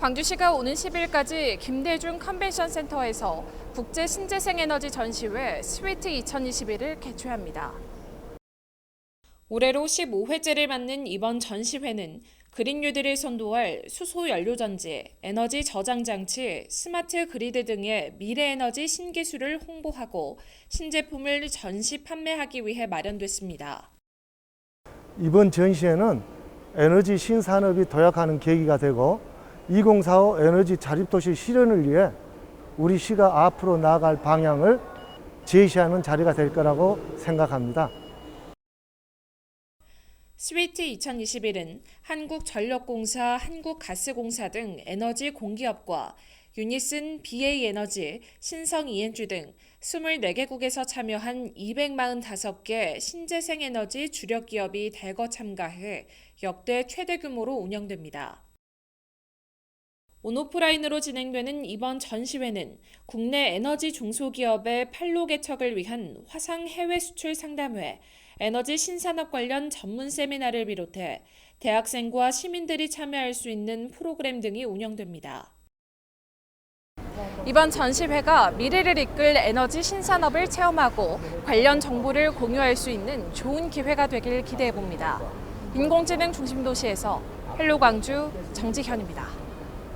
광주시가 오는 10일까지 김대중 컨벤션 센터에서 국제 신재생 에너지 전시회 스위트 2021을 개최합니다. 올해로 15회째를 맞는 이번 전시회는 그린뉴딜을 선도할 수소 연료 전지, 에너지 저장 장치, 스마트 그리드 등의 미래 에너지 신기술을 홍보하고 신제품을 전시 판매하기 위해 마련됐습니다. 이번 전시회는 에너지 신산업이 도약하는 계기가 되고 2045 에너지 자립도시 실현을 위해 우리 시가 앞으로 나아갈 방향을 제시하는 자리가 될 거라고 생각합니다. 스위트 2021은 한국전력공사, 한국가스공사 등 에너지 공기업과 유니슨 BA에너지, 신성 ENG 등 24개국에서 참여한 245개 신재생 에너지 주력 기업이 대거 참가해 역대 최대 규모로 운영됩니다. 온오프라인으로 진행되는 이번 전시회는 국내 에너지 중소기업의 판로 개척을 위한 화상 해외 수출 상담회, 에너지 신산업 관련 전문 세미나를 비롯해 대학생과 시민들이 참여할 수 있는 프로그램 등이 운영됩니다. 이번 전시회가 미래를 이끌 에너지 신산업을 체험하고 관련 정보를 공유할 수 있는 좋은 기회가 되길 기대해 봅니다. 인공지능 중심 도시에서 헬로 광주 정지현입니다.